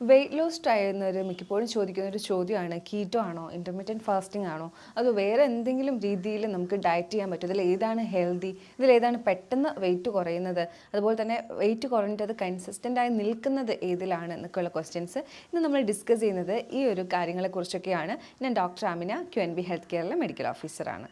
Weight loss ചെയ്യുന്നവർ മിക്കപ്പോഴും ചോദിക്കുന്ന ഒരു ചോദ്യമാണ്. കീറ്റോ ആണോ? ഇന്റർമീഡിയറ്റ് ഫാസ്റ്റിംഗ് ആണോ? അത് വേറെ എന്തെങ്കിലും രീതിയിൽ നമുക്ക് ഡയറ്റ് ചെയ്യാൻ പറ്റും? ഇതിൽ ഏതാണ് ഹെൽത്തി ഇതിൽ ഏതാണ് പെട്ടെന്ന് വെയിറ്റ് കുറയുന്നത്? അതുപോലെ തന്നെ വെയിറ്റ് കുറഞ്ഞിട്ട് അത് കൺസിസ്റ്റന്റ് ആയി നിൽക്കുന്നത് ഏതിലാണ് എന്നൊക്കെയുള്ള ക്വസ്റ്റ്യൻസ് ഇന്ന് നമ്മൾ ഡിസ്കസ് ചെയ്യുന്നത് ഈ ഒരു കാര്യങ്ങളെക്കുറിച്ചൊക്കെയാണ്. ഞാൻ doctor Amina Q N B health കെയറിലെ medical ഓഫീസറാണ്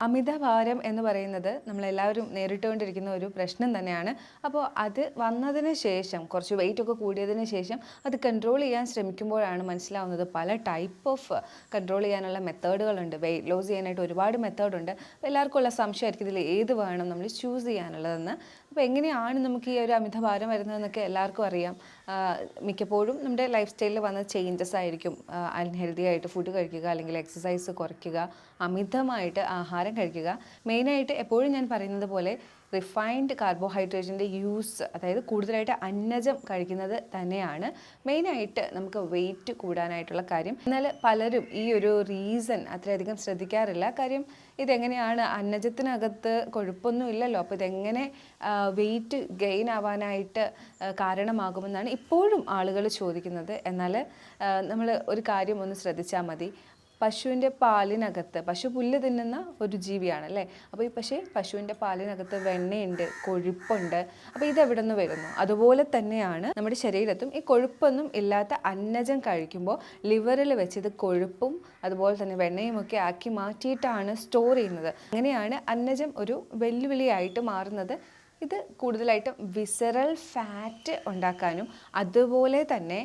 അമിതഭാരം എന്ന് പറയുന്നത് നമ്മളെല്ലാവരും നേരിട്ടുകൊണ്ടിരിക്കുന്ന ഒരു പ്രശ്നം തന്നെയാണ്. അപ്പോൾ അത് വന്നതിന് ശേഷം കുറച്ച് വെയിറ്റ് ഒക്കെ കൂടിയതിന് ശേഷം അത് കൺട്രോൾ ചെയ്യാൻ ശ്രമിക്കുമ്പോഴാണ് മനസ്സിലാവുന്നത് പല ടൈപ്പ് ഓഫ് കൺട്രോൾ ചെയ്യാനുള്ള മെത്തേഡുകളുണ്ട് വെയിറ്റ് ലോസ് ചെയ്യാനായിട്ട് ഒരുപാട് മെത്തേഡുണ്ട് എല്ലാവർക്കും ഉള്ള സംശയമായിരിക്കും ഇതിൽ ഏത് വേണം നമ്മൾ ചൂസ് ചെയ്യാനുള്ളതെന്ന്. അപ്പോൾ എങ്ങനെയാണ് നമുക്ക് ഈ ഒരു അമിതഭാരം വരുന്നതെന്നൊക്കെ എല്ലാവർക്കും അറിയാം. മിക്കപ്പോഴും നമ്മുടെ ലൈഫ് സ്റ്റൈലിൽ വന്ന ചേഞ്ചസ് ആയിരിക്കും. അൺഹെൽത്തി ആയിട്ട് ഫുഡ് കഴിക്കുക അല്ലെങ്കിൽ എക്സസൈസ് കുറയ്ക്കുക അമിതമായിട്ട് ആഹാരം കഴിക്കുക. മെയിനായിട്ട് എപ്പോഴും ഞാൻ പറയുന്നത് പോലെ റിഫൈൻഡ് കാർബോഹൈഡ്രേറ്റിന്റെ യൂസ് അതായത് കൂടുതലായിട്ട് അന്നജം കഴിക്കുന്നത് തന്നെയാണ്. മെയിനായിട്ട് നമുക്ക് വെയിറ്റ് കൂടാനായിട്ടുള്ള കാര്യം. എന്നാൽ പലരും ഈ ഒരു റീസൺ അത്രയധികം ശ്രദ്ധിക്കാറില്ല. കാര്യം ഇതെങ്ങനെയാണ് അന്നജത്തിനകത്ത് കൊഴുപ്പൊന്നും ഇല്ലല്ലോ? അപ്പോൾ ഇതെങ്ങനെ വെയിറ്റ് ഗെയിൻ ആവാനായിട്ട് കാരണമാകുമെന്നാണ് ഇപ്പോഴും ആളുകൾ ചോദിക്കുന്നത്. എന്നാൽ നമ്മൾ ഒരു കാര്യം ഒന്ന് ശ്രദ്ധിച്ചാൽ മതി. പശുവിന്റെ പാലിനകത്ത് പശു പുല്ല് തിന്നുന്ന ഒരു ജീവിയാണ് അല്ലേ? അപ്പോൾ ഈ പക്ഷേ പശുവിന്റെ പാലിനകത്ത് വെണ്ണയുണ്ട് കൊഴുപ്പുണ്ട്. അപ്പോൾ ഇതെവിടെ നിന്ന് വരുന്നു? അതുപോലെ തന്നെയാണ് നമ്മുടെ ശരീരത്തും ഈ കൊഴുപ്പൊന്നും ഇല്ലാത്ത അന്നജം കഴിക്കുമ്പോൾ ലിവറിൽ വെച്ച് ഇത് കൊഴുപ്പും അതുപോലെ തന്നെ വെണ്ണയും ഒക്കെ ആക്കി മാറ്റിയിട്ടാണ് സ്റ്റോർ ചെയ്യുന്നത്. അങ്ങനെയാണ് അന്നജം ഒരു വെല്ലുവിളിയായിട്ട് മാറുന്നത്. ഇത് കൂടുതലായിട്ടും വിസറൽ ഫാറ്റ് ഉണ്ടാക്കാനും അതുപോലെ തന്നെ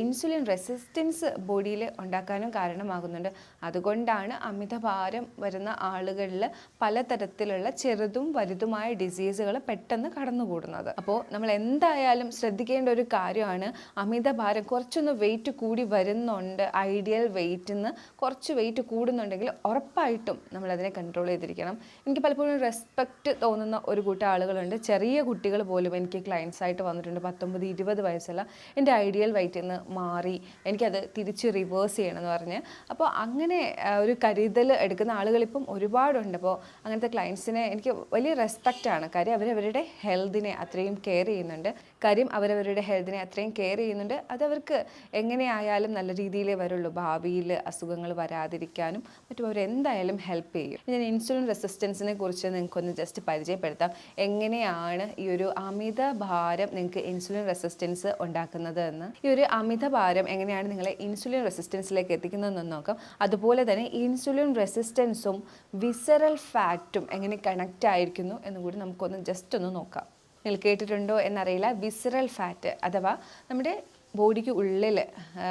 ഇൻസുലിൻ റെസിസ്റ്റൻസ് ബോഡിയിൽ ഉണ്ടാക്കാനും കാരണമാകുന്നുണ്ട്. അതുകൊണ്ടാണ് അമിതഭാരം വരുന്ന ആളുകളിൽ പലതരത്തിലുള്ള ചെറുതും വലുതുമായ ഡിസീസുകൾ പെട്ടെന്ന് കടന്നുകൂടുന്നത്. അപ്പോൾ നമ്മൾ എന്തായാലും ശ്രദ്ധിക്കേണ്ട ഒരു കാര്യമാണ് അമിതഭാരം കുറച്ചൊന്ന് വെയിറ്റ് കൂടി വരുന്നുണ്ട് ഐഡിയൽ വെയിറ്റിൽ നിന്ന് കുറച്ച് വെയിറ്റ് കൂടുന്നുണ്ടെങ്കിൽ ഉറപ്പായിട്ടും നമ്മളതിനെ കൺട്രോൾ ചെയ്തിരിക്കണം. എനിക്ക് പലപ്പോഴും റെസ്പെക്റ്റ് തോന്നുന്ന ഒരു കൂട്ടം ആളുകളുണ്ട്. ചെറിയ കുട്ടികൾ പോലും എനിക്ക് ക്ലയൻസ് ആയിട്ട് വന്നിട്ടുണ്ട്. പത്തൊമ്പത് ഇരുപത് വയസ്സുള്ള എന്റെ ഐഡിയൽ വെയിറ്റിൽ നിന്ന് മാറി എനിക്കത് തിരിച്ച് റിവേഴ്സ് ചെയ്യണം എന്ന് പറഞ്ഞ്. അപ്പോൾ അങ്ങനെ ഒരു കരുതൽ എടുക്കുന്ന ആളുകളിപ്പം ഒരുപാടുണ്ട്. അപ്പോൾ അങ്ങനത്തെ ക്ലയൻസിനെ എനിക്ക് വലിയ റെസ്പെക്റ്റ് ആണ്. കാര്യം അവരവരുടെ ഹെൽത്തിനെ അത്രയും കെയർ ചെയ്യുന്നുണ്ട്. കാര്യം അവരവരുടെ ഹെൽത്തിനെ അത്രയും കെയർ ചെയ്യുന്നുണ്ട്. അതവർക്ക് എങ്ങനെയായാലും നല്ല രീതിയിലേ വരുള്ളൂ. ഭാവിയിൽ അസുഖങ്ങൾ വരാതിരിക്കാനും മറ്റും അവരെന്തായാലും ഹെൽപ്പ് ചെയ്യും. ഞാൻ ഇൻസുലിൻ റെസിസ്റ്റൻസിനെ കുറിച്ച് നിങ്ങൾക്കൊന്ന് ജസ്റ്റ് പരിചയപ്പെടുത്താം. എങ്ങനെയാണ് ഈ ഒരു അമിത ഭാരം നിങ്ങൾക്ക് ഇൻസുലിൻ റെസിസ്റ്റൻസ് ഉണ്ടാക്കുന്നത് എന്ന്? ഈ ഒരു അമിത ഭാരം എങ്ങനെയാണ് നിങ്ങളെ ഇൻസുലിൻ റെസിസ്റ്റൻസിലേക്ക് എത്തിക്കുന്നതെന്ന് നോക്കാം. അതുപോലെ തന്നെ ഇൻസുലിൻ റെസിസ്റ്റൻസും വിസറൽ ഫാറ്റും എങ്ങനെ കണക്റ്റ് ആയിരിക്കുന്നു എന്ന് കൂടി നമുക്കൊന്ന് ജസ്റ്റ് ഒന്ന് നോക്കാം. നിങ്ങൾ കേട്ടിട്ടുണ്ടോ എന്നറിയില്ല. വിസറൽ ഫാറ്റ് അഥവാ നമ്മുടെ ബോഡിക്ക് ഉള്ളിൽ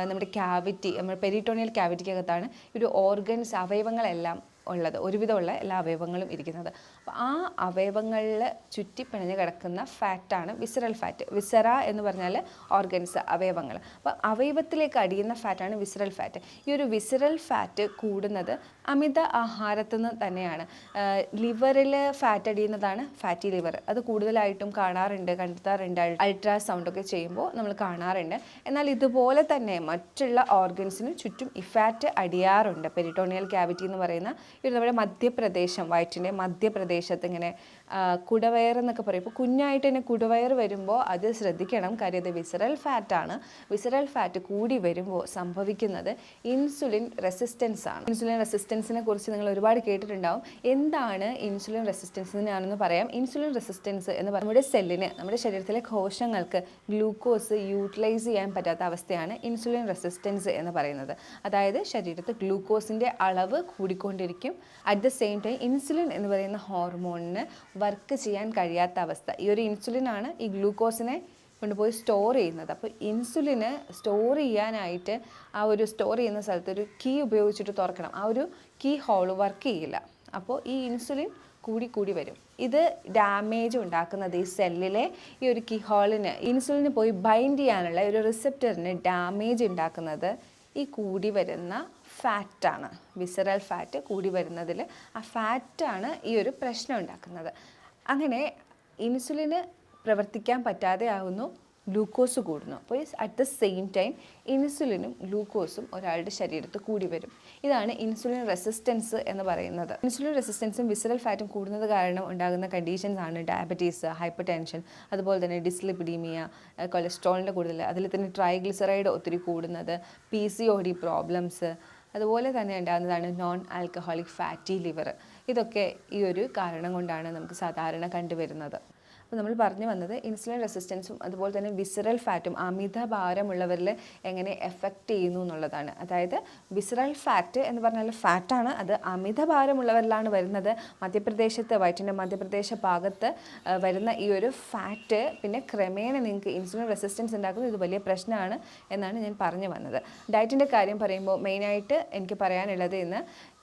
നമ്മുടെ ക്യാവിറ്റി നമ്മുടെ പെരിട്ടോണിയൽ ക്യാവിറ്റിക്കകത്താണ് ഒരു ഓർഗൻസ് അവയവങ്ങളെല്ലാം ഉള്ളത്. ഒരുവിധമുള്ള എല്ലാ അവയവങ്ങളും ഇരിക്കുന്നത്. അപ്പോൾ ആ അവയവങ്ങളിൽ ചുറ്റിപ്പിണഞ്ഞ് കിടക്കുന്ന ഫാറ്റാണ് വിസറൽ ഫാറ്റ് വിസറ എന്ന് പറഞ്ഞാൽ ഓർഗൻസ് അവയവങ്ങൾ. അപ്പോൾ അവയവത്തിലേക്ക് അടിയുന്ന ഫാറ്റാണ് വിസറൽ ഫാറ്റ് ഈ ഒരു വിസറൽ ഫാറ്റ് കൂടുന്നത് അമിത ആഹാരത്തിൽ നിന്ന് തന്നെയാണ്. ലിവറിൽ ഫാറ്റ് അടിയുന്നതാണ് ഫാറ്റി ലിവർ അത് കൂടുതലായിട്ടും കാണാറുണ്ട് കണ്ടെത്താറുണ്ട്. അൾട്രാസൗണ്ട് ഒക്കെ ചെയ്യുമ്പോൾ നമ്മൾ കാണാറുണ്ട്. എന്നാൽ ഇതുപോലെ തന്നെ മറ്റുള്ള ഓർഗൻസിന് ചുറ്റും ഈ ഫാറ്റ് അടിയാറുണ്ട്. പെരിട്ടോണിയൽ ക്യാവിറ്റി എന്ന് പറയുന്ന ഇത് നമ്മുടെ മധ്യപ്രദേശം വയറ്റിന്റെ മധ്യപ്രദേശത്ത് ഇങ്ങനെ കുടവയർ എന്നൊക്കെ പറയും. ഇപ്പോൾ കുഞ്ഞായിട്ട് തന്നെ കുടവയർ വരുമ്പോൾ അത് ശ്രദ്ധിക്കണം. കാര്യം അത് വിസറൽ ഫാറ്റാണ് വിസറൽ ഫാറ്റ് കൂടി വരുമ്പോൾ സംഭവിക്കുന്നത് ഇൻസുലിൻ റെസിസ്റ്റൻസ് ആണ്. ഇൻസുലിൻ റെസിസ്റ്റൻസിനെ കുറിച്ച് നിങ്ങൾ ഒരുപാട് കേട്ടിട്ടുണ്ടാവും. എന്താണ് ഇൻസുലിൻ റെസിസ്റ്റൻസ് എന്നാണെന്ന് പറയാം. ഇൻസുലിൻ റെസിസ്റ്റൻസ് എന്ന് പറയുമ്പോൾ നമ്മുടെ സെല്ലിന് നമ്മുടെ ശരീരത്തിലെ കോശങ്ങൾക്ക് ഗ്ലൂക്കോസ് യൂട്ടിലൈസ് ചെയ്യാൻ പറ്റാത്ത അവസ്ഥയാണ് ഇൻസുലിൻ റെസിസ്റ്റൻസ് എന്ന് പറയുന്നത്. അതായത് ശരീരത്ത് ഗ്ലൂക്കോസിന്റെ അളവ് കൂടിക്കൊണ്ടിരിക്കും. At the same time insulin എന്ന് പറയുന്ന ഹോർമോണിന് വർക്ക് ചെയ്യാൻ കഴിയാത്ത അവസ്ഥ. ഈ ഒരു ഇൻസുലിനാണ് ഈ ഗ്ലൂക്കോസിനെ കൊണ്ടുപോയി സ്റ്റോർ ചെയ്യുന്നത്. അപ്പോൾ ഇൻസുലിന് സ്റ്റോർ ചെയ്യാനായിട്ട് ആ ഒരു സ്റ്റോർ ചെയ്യുന്ന സ്ഥലത്ത് ഒരു കീ ഉപയോഗിച്ചിട്ട് തുറക്കണം. ആ ഒരു കീ ഹോൾ വർക്ക് ചെയ്യില്ല. അപ്പോൾ ഈ ഇൻസുലിൻ കൂടി കൂടി വരും. ഇത് ഡാമേജ് ഉണ്ടാക്കുന്നത് ഈ സെല്ലിലെ ഈ ഒരു കീ ഹോളിന് ഇൻസുലിന് പോയി ബൈൻഡ് ചെയ്യാനുള്ള ഒരു റിസപ്റ്ററിന് ഡാമേജ് ഉണ്ടാക്കുന്നത് ഈ കൂടി വരുന്ന ഫാറ്റാണ് വിസറൽ ഫാറ്റ് കൂടി വരുന്നതിൽ ആ ഫാറ്റാണ് ഈ ഒരു പ്രശ്നം ഉണ്ടാക്കുന്നത്. അങ്ങനെ ഇൻസുലിന് പ്രവർത്തിക്കാൻ പറ്റാതെ ആവുന്നു ഗ്ലൂക്കോസ് കൂടുന്നു. അപ്പോൾ അറ്റ് ദ സെയിം ടൈം ഇൻസുലിനും ഗ്ലൂക്കോസും ഒരാളുടെ ശരീരത്ത് കൂടി വരും. ഇതാണ് ഇൻസുലിൻ റെസിസ്റ്റൻസ് എന്ന് പറയുന്നത്. ഇൻസുലിൻ റെസിസ്റ്റൻസും വിസറൽ ഫാറ്റും കൂടുന്നത് കാരണം ഉണ്ടാകുന്ന കണ്ടീഷൻസ് ആണ് ഡയബറ്റീസ് ഹൈപ്പർ ടെൻഷൻ അതുപോലെ തന്നെ ഡിസ്ലിപിഡീമിയ കൊളസ്ട്രോളിന്റെ കൂടുതൽ അതിൽ തന്നെ ട്രൈഗ്ലിസറൈഡ് ഒത്തിരി കൂടുന്നത് P C O D problems അതുപോലെ തന്നെ ഉണ്ടാകുന്നതാണ് നോൺ ആൽക്കഹോളിക് ഫാറ്റി ലിവർ ഇതൊക്കെ ഈ ഒരു കാരണം കൊണ്ടാണ് നമുക്ക് സാധാരണ കണ്ടുവരുന്നത്. അപ്പോൾ നമ്മൾ പറഞ്ഞു വന്നത് ഇൻസുലിൻ റെസിസ്റ്റൻസും അതുപോലെ തന്നെ വിസറൽ ഫാറ്റും അമിത ഭാരമുള്ളവരിൽ എങ്ങനെ എഫക്റ്റ് ചെയ്യുന്നു എന്നുള്ളതാണ്. അതായത് വിസറൽ ഫാറ്റ് എന്ന് പറഞ്ഞാൽ ഫാറ്റാണ് അത് അമിത ഭാരമുള്ളവരിലാണ് വരുന്നത്. മധ്യപ്രദേശത്ത് വയറ്റിന്റെ മധ്യപ്രദേശ ഭാഗത്ത് വരുന്ന ഈ ഒരു ഫാറ്റ് പിന്നെ ക്രമേണ നിങ്ങൾക്ക് ഇൻസുലിൻ റെസിസ്റ്റൻസ് ഉണ്ടാക്കുന്നത് ഇത് വലിയ പ്രശ്നമാണ് എന്നാണ് ഞാൻ പറഞ്ഞു വന്നത്. ഡയറ്റിന്റെ കാര്യം പറയുമ്പോൾ മെയിനായിട്ട് എനിക്ക് പറയാനുള്ളത് ഇന്ന്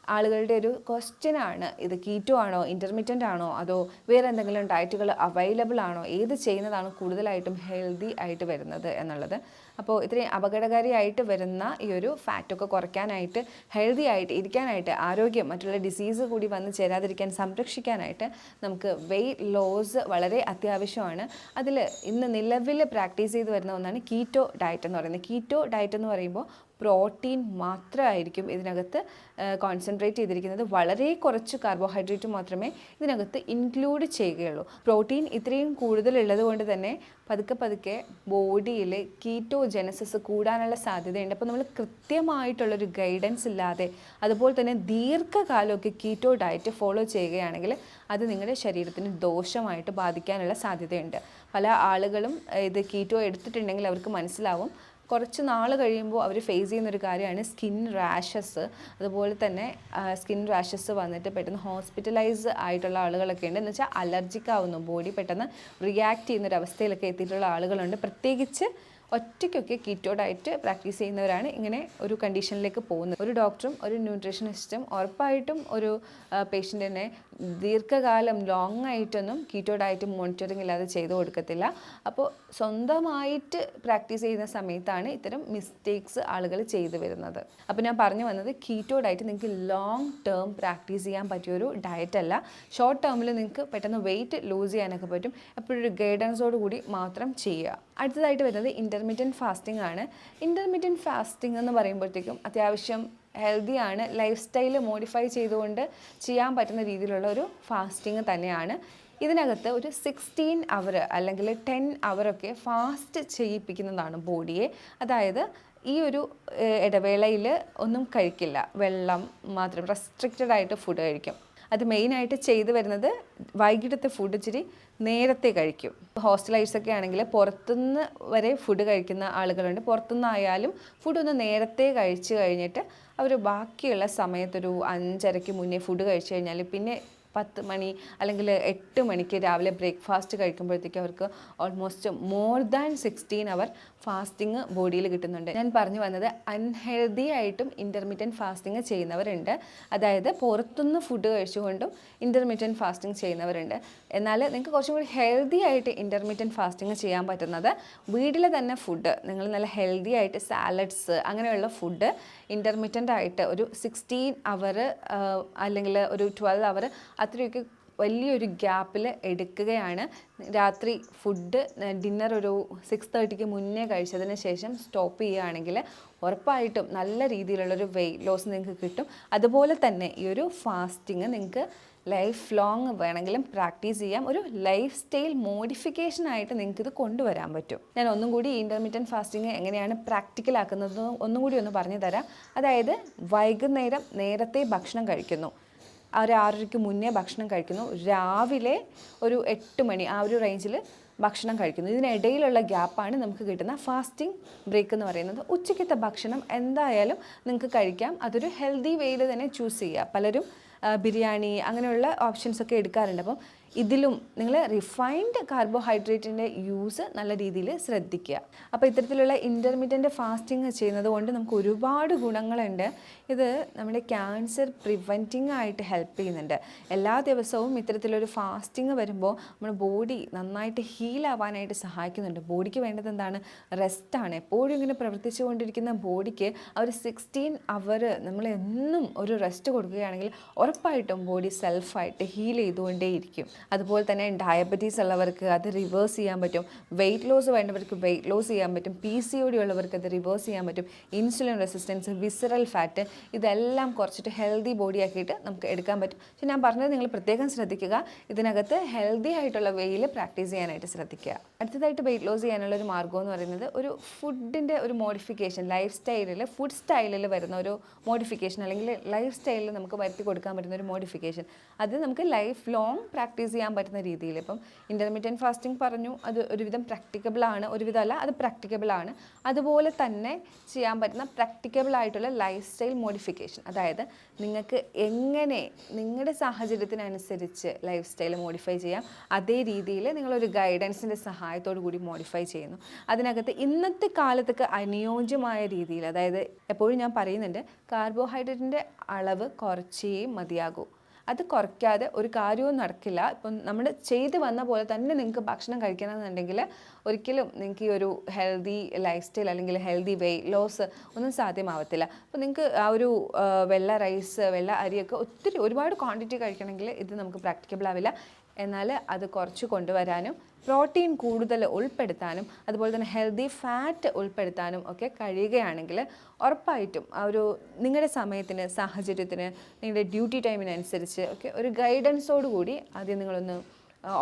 ആളുകളുടെ ഒരു ക്വസ്റ്റ്യൻ ആണ്. ഇത് കീറ്റോ ആണോ ഇന്റർമീഡിയന്റ് ആണോ അതോ വേറെ എന്തെങ്കിലും ഡയറ്റുകൾ അവൈലബിൾ ആണോ ഏത് ചെയ്യുന്നതാണ് കൂടുതലായിട്ടും ഹെൽത്തി ആയിട്ട് വരുന്നത് എന്നുള്ളത്. അപ്പോൾ ഇത്രയും അപകടകാരിയായിട്ട് വരുന്ന ഈ ഒരു ഫാറ്റൊക്കെ കുറയ്ക്കാനായിട്ട് ഹെൽത്തി ആയിട്ട് ഇരിക്കാനായിട്ട് ആരോഗ്യം മറ്റുള്ള ഡിസീസ് കൂടി വന്ന് ചേരാതിരിക്കാൻ സംരക്ഷിക്കാനായിട്ട് നമുക്ക് വെയിറ്റ് ലോസ് വളരെ അത്യാവശ്യമാണ്. അതിൽ ഇന്ന് നിലവിൽ പ്രാക്ടീസ് ചെയ്ത് വരുന്ന ഒന്നാണ് കീറ്റോ ഡയറ്റ് എന്ന് പറയുന്നത്. കീറ്റോ ഡയറ്റ് എന്ന് പറയുമ്പോൾ പ്രോട്ടീൻ മാത്രമായിരിക്കും ഇതിനകത്ത് കോൺസെൻട്രേറ്റ് ചെയ്തിരിക്കുന്നത്. വളരെ കുറച്ച് കാർബോഹൈഡ്രേറ്റ് മാത്രമേ ഇതിനകത്ത് ഇൻക്ലൂഡ് ചെയ്യുകയുള്ളൂ. പ്രോട്ടീൻ ഇത്രയും കൂടുതലുള്ളത് കൊണ്ട് തന്നെ പതുക്കെ പതുക്കെ ബോഡിയിൽ കീറ്റോ കീറ്റോജെനസിസ് കൂടാനുള്ള സാധ്യതയുണ്ട്. അപ്പോൾ നമ്മൾ കൃത്യമായിട്ടുള്ളൊരു ഗൈഡൻസ് ഇല്ലാതെ അതുപോലെ തന്നെ ദീർഘകാലമൊക്കെ കീറ്റോ ഡയറ്റ് ഫോളോ ചെയ്യുകയാണെങ്കിൽ അത് നിങ്ങളുടെ ശരീരത്തിന് ദോഷമായിട്ട് ബാധിക്കാനുള്ള സാധ്യതയുണ്ട്. പല ആളുകളും ഇത് കീറ്റോ എടുത്തിട്ടുണ്ടെങ്കിൽ അവർക്ക് മനസ്സിലാവും. കുറച്ച് നാൾ കഴിയുമ്പോൾ അവർ ഫേസ് ചെയ്യുന്ന ഒരു കാര്യമാണ് സ്കിൻ റാഷസ് അതുപോലെ തന്നെ സ്കിൻ റാഷസ് വന്നിട്ട് പെട്ടെന്ന് ഹോസ്പിറ്റലൈസ് ആയിട്ടുള്ള ആളുകളൊക്കെ ഉണ്ട്. എന്ന് വെച്ചാൽ അലർജിക് ആവുന്നു. ബോഡി പെട്ടെന്ന് റിയാക്ട് ചെയ്യുന്ന ഒരു അവസ്ഥയിലൊക്കെ എത്തിയിട്ടുള്ള ആളുകളുണ്ട്. പ്രത്യേകിച്ച് ഒറ്റയ്ക്കൊക്കെ കീറ്റോ ഡയറ്റ് പ്രാക്ടീസ് ചെയ്യുന്നവരാണ് ഇങ്ങനെ ഒരു കണ്ടീഷനിലേക്ക് പോകുന്നത്. ഒരു ഡോക്ടറും ഒരു ന്യൂട്രീഷനിസ്റ്റും ഉറപ്പായിട്ടും ഒരു പേഷ്യന്റിനെ ദീർഘകാലം ലോങ് ആയിട്ടൊന്നും കീറ്റോ ഡയറ്റ് മോണിറ്ററിംഗ് ഇല്ലാതെ ചെയ്തു കൊടുക്കത്തില്ല. അപ്പോൾ സ്വന്തമായിട്ട് പ്രാക്ടീസ് ചെയ്യുന്ന സമയത്താണ് ഇത്തരം മിസ്റ്റേക്സ് ആളുകൾ ചെയ്തു വരുന്നത്. അപ്പോൾ ഞാൻ പറഞ്ഞു വന്നത് കീറ്റോ ഡയറ്റ് നിങ്ങൾക്ക് ലോങ് ടേം പ്രാക്ടീസ് ചെയ്യാൻ പറ്റിയൊരു ഡയറ്റ് അല്ല ഷോർട്ട് ടേമിൽ നിങ്ങൾക്ക് പെട്ടെന്ന് വെയിറ്റ് ലൂസ് ചെയ്യാനൊക്കെ പറ്റും. എപ്പോഴൊരു ഗൈഡൻസോട് കൂടി മാത്രം ചെയ്യുക. അടുത്തതായിട്ട് വരുന്നത് ഇന്റർമീഡിയന്റ് ഫാസ്റ്റിംഗ് ആണ്. ഇന്റർമീഡിയന്റ് ഫാസ്റ്റിംഗ് എന്ന് പറയുമ്പോഴത്തേക്കും അത്യാവശ്യം ഹെൽത്തിയാണ് ലൈഫ് സ്റ്റൈൽ മോഡിഫൈ ചെയ്തുകൊണ്ട് ചെയ്യാൻ പറ്റുന്ന രീതിയിലുള്ള ഒരു ഫാസ്റ്റിംഗ് തന്നെയാണ്. ഇതിനകത്ത് ഒരു സിക്സ്റ്റീൻ അവർ അല്ലെങ്കിൽ ടെൻ അവറൊക്കെ ഫാസ്റ്റ് ചെയ്യിപ്പിക്കുന്നതാണ് ബോഡിയെ അതായത് ഈ ഒരു ഇടവേളയിൽ ഒന്നും കഴിക്കില്ല. വെള്ളം മാത്രം റെസ്ട്രിക്റ്റഡ് ആയിട്ട് ഫുഡ് കഴിക്കും. അത് മെയിനായിട്ട് ചെയ്തു വരുന്നത് വൈകിട്ടത്തെ ഫുഡ് ഇച്ചിരി നേരത്തെ കഴിക്കും. ഹോസ്റ്റലൈസ് ഒക്കെ ആണെങ്കിൽ പുറത്തുനിന്ന് വരെ ഫുഡ് കഴിക്കുന്ന ആളുകളുണ്ട്. പുറത്തുനിന്നായാലും ഫുഡ് ഒന്ന് നേരത്തെ കഴിച്ചു കഴിഞ്ഞിട്ട് അവർ ബാക്കിയുള്ള സമയത്തൊരു അഞ്ചരയ്ക്ക് മുന്നേ ഫുഡ് കഴിച്ചു കഴിഞ്ഞാൽ പിന്നെ പത്ത് മണി അല്ലെങ്കിൽ എട്ട് മണിക്ക് രാവിലെ ബ്രേക്ക്ഫാസ്റ്റ് കഴിക്കുമ്പോഴത്തേക്കും അവർക്ക് almost more than sixteen hour fasting ബോഡിയിൽ കിട്ടുന്നുണ്ട്. ഞാൻ പറഞ്ഞു വന്നത് അൺഹെൽതി ആയിട്ടും ഇന്റർമീഡിയന്റ് ഫാസ്റ്റിംഗ് ചെയ്യുന്നവരുണ്ട്. അതായത് പുറത്തുനിന്ന് ഫുഡ് കഴിച്ചുകൊണ്ടും ഇന്റർമീഡിയന്റ് ഫാസ്റ്റിംഗ് ചെയ്യുന്നവരുണ്ട്. എന്നാൽ നിങ്ങൾക്ക് കുറച്ചും കൂടി ഹെൽത്തി ആയിട്ട് ഇന്റർമീഡിയന്റ് ഫാസ്റ്റിംഗ് ചെയ്യാൻ പറ്റുന്നത് വീട്ടിൽ തന്നെ ഫുഡ് നിങ്ങൾ നല്ല ഹെൽത്തി ആയിട്ട് സാലഡ്സ് അങ്ങനെയുള്ള ഫുഡ് ഇന്റർമീഡിയന്റ് ആയിട്ട് ഒരു സിക്സ്റ്റീൻ അവർ അല്ലെങ്കിൽ ഒരു ട്വൽവ് അവർ അത്രയൊക്കെ വലിയൊരു ഗ്യാപ്പിൽ എടുക്കുകയാണ്. രാത്രി ഫുഡ് ഡിന്നർ ഒരു സിക്സ് തേർട്ടിക്ക് മുന്നേ കഴിച്ചതിന് ശേഷം സ്റ്റോപ്പ് ചെയ്യുകയാണെങ്കിൽ ഉറപ്പായിട്ടും നല്ല രീതിയിലുള്ളൊരു വെയിറ്റ് ലോസ് നിങ്ങൾക്ക് കിട്ടും. അതുപോലെ തന്നെ ഈ ഒരു ഫാസ്റ്റിങ് നിങ്ങൾക്ക് ലൈഫ് ലോങ് വേണമെങ്കിലും പ്രാക്ടീസ് ചെയ്യാം. ഒരു ലൈഫ് സ്റ്റൈൽ മോഡിഫിക്കേഷൻ ആയിട്ട് നിങ്ങൾക്ക് ഇത് കൊണ്ടുവരാൻ പറ്റും. ഞാൻ ഒന്നും കൂടി ഇന്റർമീഡിയന്റ് ഫാസ്റ്റിംഗ് എങ്ങനെയാണ് പ്രാക്ടിക്കൽ ആക്കുന്നത് ഒന്നും കൂടി ഒന്ന് പറഞ്ഞു തരാം അതായത് വൈകുന്നേരം നേരത്തെ ഭക്ഷണം കഴിക്കുന്നു. ഒരു ആറരയ്ക്ക് മുന്നേ ഭക്ഷണം കഴിക്കുന്നു. രാവിലെ ഒരു എട്ട് മണി ആ ഒരു റേഞ്ചിൽ ഭക്ഷണം കഴിക്കുന്നു. ഇതിനിടയിലുള്ള ഗ്യാപ്പാണ് നമുക്ക് കിട്ടുന്ന ഫാസ്റ്റിംഗ് ബ്രേക്ക് എന്ന് പറയുന്നത്. ഉച്ചയ്ക്കത്തെ ഭക്ഷണം എന്തായാലും നിങ്ങൾക്ക് കഴിക്കാം. അതൊരു ഹെൽത്തി വേയിൽ തന്നെ ചൂസ് ചെയ്യുക പലരും ബിരിയാണി അങ്ങനെയുള്ള ഓപ്ഷൻസൊക്കെ എടുക്കാറുണ്ട്. അപ്പം ഇതിലും നിങ്ങൾ റിഫൈൻഡ് കാർബോഹൈഡ്രേറ്റിന്റെ യൂസ് നല്ല രീതിയിൽ ശ്രദ്ധിക്കുക. അപ്പോൾ ഇത്തരത്തിലുള്ള ഇന്റർമീഡിയന്റ് ഫാസ്റ്റിംഗ് ചെയ്യുന്നത് കൊണ്ട് നമുക്ക് ഒരുപാട് ഗുണങ്ങളുണ്ട്. ഇത് നമ്മുടെ ക്യാൻസർ പ്രിവെന്റിംഗ് ആയിട്ട് ഹെൽപ്പ് ചെയ്യുന്നുണ്ട്. എല്ലാ ദിവസവും ഇത്തരത്തിലൊരു ഫാസ്റ്റിംഗ് വരുമ്പോൾ നമ്മുടെ ബോഡി നന്നായിട്ട് ഹീൽ ആവാനായിട്ട് സഹായിക്കുന്നുണ്ട്. ബോഡിക്ക് വേണ്ടത് എന്താണ്? റെസ്റ്റാണ് എപ്പോഴും ഇങ്ങനെ പ്രവർത്തിച്ചുകൊണ്ടിരിക്കുന്ന ബോഡിക്ക് ആ ഒരു സിക്സ്റ്റീൻ അവർ നമ്മൾ എന്നും ഒരു റെസ്റ്റ് കൊടുക്കുകയാണെങ്കിൽ ഉറപ്പായിട്ടും ബോഡി സെൽഫായിട്ട് ഹീൽ ചെയ്തുകൊണ്ടേയിരിക്കും. അതുപോലെ തന്നെ ഡയബറ്റീസ് ഉള്ളവർക്ക് അത് റിവേഴ്സ് ചെയ്യാൻ പറ്റും. വെയിറ്റ് ലോസ് വേണ്ടവർക്ക് വെയിറ്റ് ലോസ് ചെയ്യാൻ പറ്റും. പി സി ഒ ഡി ഉള്ളവർക്ക് അത് റിവേഴ്സ് ചെയ്യാൻ പറ്റും. ഇൻസുലിൻ റെസിസ്റ്റൻസ് വിസറൽ ഫാറ്റ് ഇതെല്ലാം കുറച്ചിട്ട് ഹെൽത്തി ബോഡി ആക്കിയിട്ട് നമുക്ക് എടുക്കാൻ പറ്റും. പക്ഷെ ഞാൻ പറഞ്ഞത് നിങ്ങൾ പ്രത്യേകം ശ്രദ്ധിക്കുക. ഇതിനകത്ത് ഹെൽത്തി ആയിട്ടുള്ള വേയിൽ പ്രാക്ടീസ് ചെയ്യാനായിട്ട് ശ്രദ്ധിക്കുക. അടുത്തതായിട്ട് വെയിറ്റ് ലോസ് ചെയ്യാനുള്ള ഒരു മാർഗം എന്ന് പറയുന്നത് ഒരു ഫുഡിന്റെ ഒരു മോഡിഫിക്കേഷൻ ലൈഫ് സ്റ്റൈലിൽ ഫുഡ് സ്റ്റൈലിൽ വരുന്ന ഒരു മോഡിഫിക്കേഷൻ അല്ലെങ്കിൽ ലൈഫ് സ്റ്റൈലിൽ നമുക്ക് വരുത്തി കൊടുക്കാൻ പറ്റുന്ന ഒരു മോഡിഫിക്കേഷൻ അത് നമുക്ക് ലൈഫ് ലോങ് പ്രാക്ടീസ് ചെയ്യാൻ പറ്റുന്ന രീതിയിൽ. ഇപ്പം ഇന്റർമീഡിയറ്റ് ഫാസ്റ്റിംഗ് പറഞ്ഞു അത് ഒരുവിധം പ്രാക്ടിക്കബിൾ ആണ് ഒരുവിധം അല്ല അത് പ്രാക്ടിക്കബിൾ ആണ്. അതുപോലെ തന്നെ ചെയ്യാൻ പറ്റുന്ന പ്രാക്ടിക്കബിൾ ആയിട്ടുള്ള ലൈഫ് സ്റ്റൈൽ മോഡിഫിക്കേഷൻ അതായത് നിങ്ങൾക്ക് എങ്ങനെ നിങ്ങളുടെ സാഹചര്യത്തിനനുസരിച്ച് ലൈഫ് സ്റ്റൈൽ മോഡിഫൈ ചെയ്യാം അതേ രീതിയിൽ നിങ്ങളൊരു ഗൈഡൻസിന്റെ സഹായത്തോടു കൂടി മോഡിഫൈ ചെയ്യുന്നു. അതിനകത്ത് ഇന്നത്തെ കാലത്തൊക്കെ അനുയോജ്യമായ രീതിയിൽ അതായത് എപ്പോഴും ഞാൻ പറയുന്നുണ്ട് കാർബോഹൈഡ്രേറ്റിന്റെ അളവ് കുറച്ചേ മതിയാകൂ. അത് കുറയ്ക്കാതെ ഒരു കാര്യവും നടക്കില്ല. ഇപ്പം നമ്മൾ ചെയ്ത് വന്ന പോലെ തന്നെ നിങ്ങൾക്ക് ഭക്ഷണം കഴിക്കണമെന്നുണ്ടെങ്കിൽ ഒരിക്കലും നിങ്ങൾക്ക് ഈ ഒരു ഹെൽത്തി ലൈഫ് സ്റ്റൈൽ അല്ലെങ്കിൽ ഹെൽത്തി വേ ലോസ് ഒന്നും സാധ്യമാവത്തില്ല. അപ്പോൾ നിങ്ങൾക്ക് ആ ഒരു വെള്ള റൈസ് വെള്ള അരിയൊക്കെ ഒത്തിരി ഒരുപാട് ക്വാണ്ടിറ്റി കഴിക്കണമെങ്കിൽ ഇത് നമുക്ക് പ്രാക്ടിക്കബിൾ ആവില്ല. എന്നാൽ അത് കുറച്ച് കൊണ്ടുവരാനും പ്രോട്ടീൻ കൂടുതൽ ഉൾപ്പെടുത്താനും അതുപോലെ തന്നെ ഹെൽത്തി ഫാറ്റ് ഉൾപ്പെടുത്താനും ഒക്കെ കഴിയുകയാണെങ്കിൽ ഉറപ്പായിട്ടും ആ ഒരു നിങ്ങളുടെ സമയത്തിന് സാഹചര്യത്തിന് നിങ്ങളുടെ ഡ്യൂട്ടി ടൈമിനനുസരിച്ച് ഒക്കെ ഒരു ഗൈഡൻസോട് കൂടി ആദ്യം നിങ്ങളൊന്ന്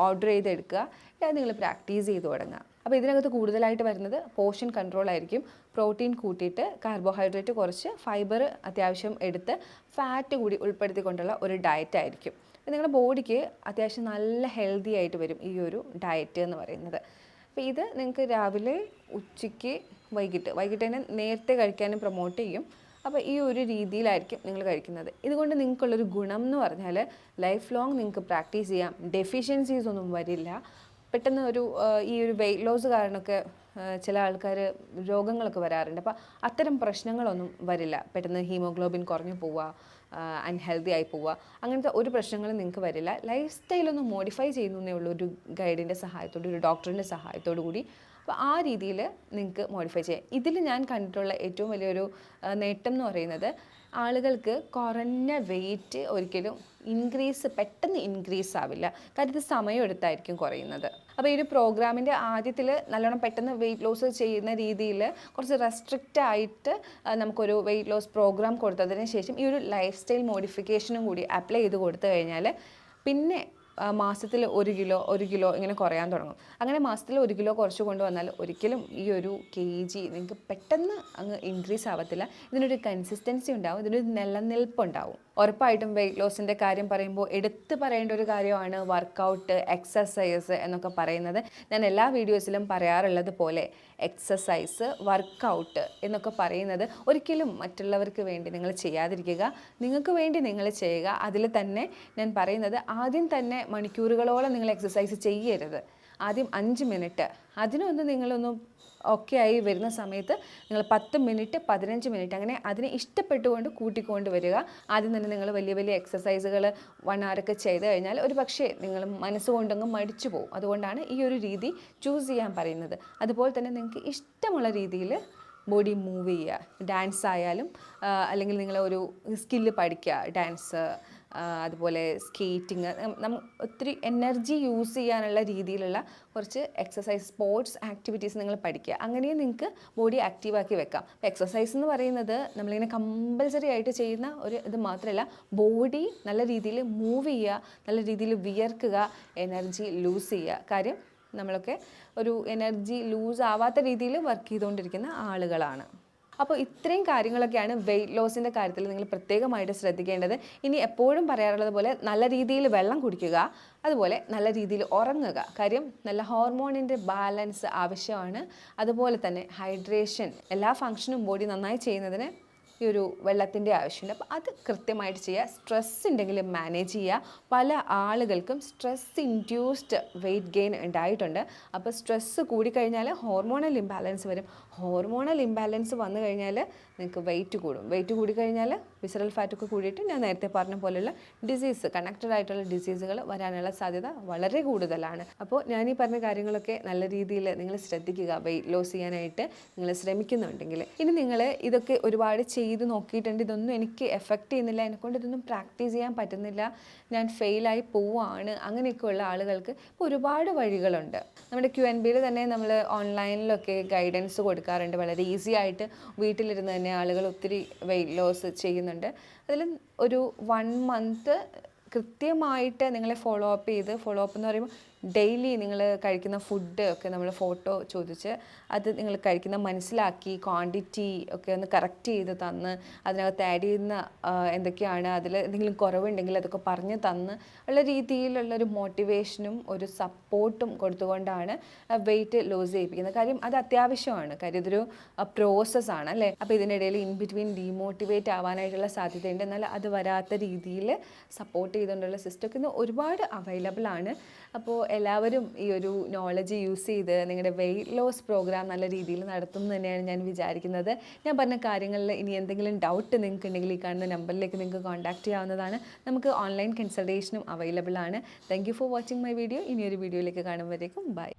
ഓർഡർ ചെയ്തെടുക്കുക. അത് നിങ്ങൾ പ്രാക്ടീസ് ചെയ്ത് തുടങ്ങുക. അപ്പോൾ ഇതിനകത്ത് കൂടുതലായിട്ട് വരുന്നത് പോഷൻ കൺട്രോൾ ആയിരിക്കും. പ്രോട്ടീൻ കൂട്ടിയിട്ട് കാർബോഹൈഡ്രേറ്റ് കുറച്ച് ഫൈബർ അത്യാവശ്യം എടുത്ത് ഫാറ്റ് കൂടി ഉൾപ്പെടുത്തിക്കൊണ്ടുള്ള ഒരു ഡയറ്റ് ആയിരിക്കും. നിങ്ങളുടെ ബോഡിക്ക് അത്യാവശ്യം നല്ല ഹെൽത്തി ആയിട്ട് വരും ഈ ഒരു ഡയറ്റ് എന്ന് പറയുന്നത്. അപ്പോൾ ഇത് നിങ്ങൾക്ക് രാവിലെ ഉച്ചയ്ക്ക് വൈകിട്ട് വൈകിട്ട് തന്നെ നേരത്തെ കഴിക്കാനും പ്രൊമോട്ട് ചെയ്യും. അപ്പോൾ ഈ ഒരു രീതിയിലായിരിക്കും നിങ്ങൾ കഴിക്കുന്നത്. ഇതുകൊണ്ട് നിങ്ങൾക്കുള്ളൊരു ഗുണം എന്ന് പറഞ്ഞാൽ ലൈഫ് ലോങ് നിങ്ങൾക്ക് പ്രാക്ടീസ് ചെയ്യാം. ഡെഫിഷ്യൻസീസ് ഒന്നും വരില്ല. പെട്ടെന്ന് ഒരു ഈ ഒരു വെയിറ്റ് ലോസ് കാരണമൊക്കെ ചില ആൾക്കാർ രോഗങ്ങളൊക്കെ വരാറുണ്ട്. അപ്പോൾ അത്തരം പ്രശ്നങ്ങളൊന്നും വരില്ല. പെട്ടെന്ന് ഹീമോഗ്ലോബിൻ കുറഞ്ഞു പോവുക അൺഹെൽത്തി ആയി പോവുക. അങ്ങനത്തെ ഒരു പ്രശ്നങ്ങളും നിങ്ങൾക്ക് വരില്ല. ലൈഫ് സ്റ്റൈലൊന്ന് മോഡിഫൈ ചെയ്യുന്നേ ഉള്ളൂ ഒരു ഗൈഡിന്റെ സഹായത്തോടു ഒരു ഡോക്ടറിന്റെ സഹായത്തോടു കൂടി അപ്പോൾ ആ രീതിയിൽ നിങ്ങൾക്ക് മോഡിഫൈ ചെയ്യാം. ഇതിൽ ഞാൻ കണ്ടിട്ടുള്ള ഏറ്റവും വലിയൊരു നേട്ടം എന്ന് പറയുന്നത് ആളുകൾക്ക് കുറഞ്ഞ വെയിറ്റ് ഒരിക്കലും ഇൻക്രീസ് പെട്ടെന്ന് ഇൻക്രീസ് ആവില്ല. കാര്യം ഇത് സമയമെടുത്തായിരിക്കും കുറയുന്നത്. അപ്പോൾ ഈ ഒരു പ്രോഗ്രാമിന്റെ ആദ്യത്തിൽ നല്ലോണം പെട്ടെന്ന് വെയിറ്റ് ലോസ് ചെയ്യുന്ന രീതിയിൽ കുറച്ച് റെസ്ട്രിക്റ്റ് ആയിട്ട് നമുക്കൊരു വെയിറ്റ് ലോസ് പ്രോഗ്രാം കൊടുത്തതിന് ശേഷം ഈ ഒരു ലൈഫ് സ്റ്റൈൽ മോഡിഫിക്കേഷനും കൂടി അപ്ലൈ ചെയ്ത് കൊടുത്തു കഴിഞ്ഞാൽ പിന്നെ മാസത്തിൽ ഒരു കിലോ ഒരു കിലോ ഇങ്ങനെ കുറയാൻ തുടങ്ങും. അങ്ങനെ മാസത്തിൽ ഒരു കിലോ കുറച്ച് കൊണ്ടുവന്നാൽ ഒരിക്കലും ഈ ഒരു കെ ജി നിങ്ങൾക്ക് പെട്ടെന്ന് അങ്ങ് ഇൻക്രീസ് ആവത്തില്ല. ഇതിനൊരു കൺസിസ്റ്റൻസി ഉണ്ടാവും. ഇതിനൊരു നിലനിൽപ്പ് ഉണ്ടാവും ഉറപ്പായിട്ടും വെയിറ്റ് ലോസിന്റെ കാര്യം പറയുമ്പോൾ എടുത്തു പറയേണ്ട ഒരു കാര്യമാണ് വർക്കൗട്ട് എക്സസൈസ് എന്നൊക്കെ പറയുന്നത്. ഞാൻ എല്ലാ വീഡിയോസിലും പറയാറുള്ളത് പോലെ എക്സസൈസ് വർക്കൗട്ട് എന്നൊക്കെ പറയുന്നത് ഒരിക്കലും മറ്റുള്ളവർക്ക് വേണ്ടി നിങ്ങൾ ചെയ്യാതിരിക്കുക. നിങ്ങൾക്ക് വേണ്ടി നിങ്ങൾ ചെയ്യുക. അതിൽ തന്നെ ഞാൻ പറയുന്നത് ആദ്യം തന്നെ മണിക്കൂറുകളോളം നിങ്ങൾ എക്സസൈസ് ചെയ്യരുത്. ആദ്യം അഞ്ച് മിനിറ്റ് അതിനൊന്ന് നിങ്ങളൊന്ന് ഒക്കെ ആയി വരുന്ന സമയത്ത് നിങ്ങൾ പത്ത് മിനിറ്റ് പതിനഞ്ച് മിനിറ്റ് അങ്ങനെ അതിനെ ഇഷ്ടപ്പെട്ടുകൊണ്ട് കൂട്ടിക്കൊണ്ട് വരിക. ആദ്യം തന്നെ നിങ്ങൾ വലിയ വലിയ എക്സസൈസുകൾ വൺ അവറൊക്കെ ചെയ്ത് കഴിഞ്ഞാൽ ഒരു പക്ഷേ നിങ്ങൾ മനസ്സുകൊണ്ടങ്ങ് മടിച്ചു പോകും അതുകൊണ്ടാണ് ഈ ഒരു രീതി ചൂസ് ചെയ്യാൻ പറയുന്നത്. അതുപോലെ തന്നെ നിങ്ങൾക്ക് ഇഷ്ടമുള്ള രീതിയിൽ ബോഡി മൂവ് ചെയ്യുക. ഡാൻസ് ആയാലും അല്ലെങ്കിൽ നിങ്ങൾ ഒരു സ്കില്ല് പഠിക്കുക. ഡാൻസ് അതുപോലെ സ്കേറ്റിങ് ഒത്തിരി എനർജി യൂസ് ചെയ്യാനുള്ള രീതിയിലുള്ള കുറച്ച് എക്സസൈസ് സ്പോർട്സ് ആക്ടിവിറ്റീസ് നിങ്ങൾ പഠിക്കുക. അങ്ങനെയും നിങ്ങൾക്ക് ബോഡി ആക്റ്റീവാക്കി വെക്കാം. എക്സസൈസ് എന്ന് പറയുന്നത് നമ്മളിങ്ങനെ കമ്പൽസറി ആയിട്ട് ചെയ്യുന്ന ഒരു ഇത് മാത്രമല്ല ബോഡി നല്ല രീതിയിൽ മൂവ് ചെയ്യുക നല്ല രീതിയിൽ വിയർക്കുക എനർജി ലൂസ് ചെയ്യുക. കാര്യം നമ്മളൊക്കെ ഒരു എനർജി ലൂസ് ആവാത്ത രീതിയിൽ വർക്ക് ചെയ്തുകൊണ്ടിരിക്കുന്ന ആളുകളാണ്. അപ്പോൾ ഇത്രയും കാര്യങ്ങളൊക്കെയാണ് വെയിറ്റ് ലോസിന്റെ കാര്യത്തിൽ നിങ്ങൾ പ്രത്യേകമായിട്ട് ശ്രദ്ധിക്കേണ്ടത്. ഇനി എപ്പോഴും പറയാറുള്ളത് പോലെ നല്ല രീതിയിൽ വെള്ളം കുടിക്കുക അതുപോലെ നല്ല രീതിയിൽ ഉറങ്ങുക. കാര്യം നല്ല ഹോർമോണിന്റെ ബാലൻസ് ആവശ്യമാണ്. അതുപോലെ തന്നെ ഹൈഡ്രേഷൻ എല്ലാ ഫങ്ഷനും ബോഡി നന്നായി ചെയ്യുന്നതിന് ഈ ഒരു വെള്ളത്തിന്റെ ആവശ്യമുണ്ട്. അപ്പോൾ അത് കൃത്യമായിട്ട് ചെയ്യുക. സ്ട്രെസ് ഉണ്ടെങ്കിൽ മാനേജ് ചെയ്യുക. പല ആളുകൾക്കും സ്ട്രെസ് ഇൻഡ്യൂസ്ഡ് വെയിറ്റ് ഗെയിൻ ഉണ്ടായിട്ടുണ്ട്. അപ്പോൾ സ്ട്രെസ്സ് കൂടിക്കഴിഞ്ഞാൽ ഹോർമോണൽ ഇംബാലൻസ് വരും. ഹോർമോണൽ ഇംബാലൻസ് വന്നു കഴിഞ്ഞാൽ നിങ്ങൾക്ക് വെയിറ്റ് കൂടും. വെയിറ്റ് കൂടിക്കഴിഞ്ഞാൽ വിസറൽ ഫാറ്റൊക്കെ കൂടിയിട്ട് ഞാൻ നേരത്തെ പറഞ്ഞ പോലെയുള്ള ഡിസീസ് കണക്റ്റഡ് ആയിട്ടുള്ള ഡിസീസുകൾ വരാനുള്ള സാധ്യത വളരെ കൂടുതലാണ്. അപ്പോൾ ഞാൻ ഈ പറഞ്ഞ കാര്യങ്ങളൊക്കെ നല്ല രീതിയിൽ നിങ്ങൾ ശ്രദ്ധിക്കുക. വെയിറ്റ് ലോസ് ചെയ്യാനായിട്ട് നിങ്ങൾ ശ്രമിക്കുന്നുണ്ടെങ്കിൽ. ഇനി നിങ്ങൾ ഇതൊക്കെ ഒരുപാട് ചെയ്ത് നോക്കിയിട്ടുണ്ട്. ഇതൊന്നും എനിക്ക് എഫക്റ്റ് ചെയ്യുന്നില്ല. എന്നെക്കൊണ്ട് ഇതൊന്നും പ്രാക്ടീസ് ചെയ്യാൻ പറ്റുന്നില്ല. ഞാൻ ഫെയിലായി പോവാണ്. അങ്ങനെയൊക്കെയുള്ള ആളുകൾക്ക് ഒരുപാട് വഴികളുണ്ട്. നമ്മുടെ ക്യു എൻ ബിയിൽ തന്നെ നമ്മൾ ഓൺലൈനിലൊക്കെ ഗൈഡൻസ് കൊടുക്കാറുണ്ട് വളരെ ഈസി ആയിട്ട് വീട്ടിലിരുന്ന് തന്നെ ആളുകൾ ഒത്തിരി വെയിറ്റ് ലോസ് ചെയ്യുന്നുണ്ട്. അതിൽ ഒരു വൺ മന്ത് കൃത്യമായിട്ട് നിങ്ങളെ ഫോളോ അപ്പ് ചെയ്ത് ഫോളോ അപ്പ് എന്ന് പറയുമ്പോൾ ഡെയിലി നിങ്ങൾ കഴിക്കുന്ന ഫുഡ് ഒക്കെ നമ്മൾ ഫോട്ടോ ചോദിച്ച് അത് നിങ്ങൾ കഴിക്കുന്ന മനസ്സിലാക്കി ക്വാണ്ടിറ്റി ഒക്കെ ഒന്ന് കറക്റ്റ് ചെയ്ത് തന്ന് അതിനകത്ത് ആഡ് ചെയ്യുന്ന എന്തൊക്കെയാണ് അതിൽ എന്തെങ്കിലും കുറവുണ്ടെങ്കിൽ അതൊക്കെ പറഞ്ഞ് തന്ന് ഉള്ള രീതിയിലുള്ള ഒരു മോട്ടിവേഷനും ഒരു സപ്പോർട്ടും കൊടുത്തുകൊണ്ടാണ് വെയിറ്റ് ലോസ് ചെയ്യിപ്പിക്കുന്നത്. കാര്യം അത് അത്യാവശ്യമാണ്. കാര്യം ഇതൊരു പ്രോസസ്സാണ് അല്ലേ? അപ്പോൾ ഇതിനിടയിൽ ഇൻ ബിറ്റ്വീൻ ഡീമോട്ടിവേറ്റ് ആവാനായിട്ടുള്ള സാധ്യതയുണ്ട്. എന്നാൽ അത് വരാത്ത രീതിയിൽ സപ്പോർട്ട് ചെയ്തുകൊണ്ടുള്ള സിസ്റ്റം ഒക്കെ ഇന്ന് ഒരുപാട് അവൈലബിൾ ആണ്. അപ്പോൾ എല്ലാവരും ഈ ഒരു നോളജ് യൂസ് ചെയ്ത് നിങ്ങളുടെ വെയിറ്റ് ലോസ് പ്രോഗ്രാം നല്ല രീതിയിൽ നടത്തും തന്നെയാണ് ഞാൻ വിചാരിക്കുന്നത്. ഞാൻ പറഞ്ഞ കാര്യങ്ങളിൽ ഇനി എന്തെങ്കിലും ഡൗട്ട് നിങ്ങൾക്ക് ഉണ്ടെങ്കിൽ ഈ കാണുന്ന നമ്പറിലേക്ക് നിങ്ങൾക്ക് കോൺടാക്ട് ചെയ്യാവുന്നതാണ്. നമുക്ക് ഓൺലൈൻ കൺസൾട്ടേഷനും അവൈലബിൾ ആണ്. Thank for watching my video ഇനിയൊരു വീഡിയോയിലേക്ക് കാണുമ്പോഴേക്കും ബൈ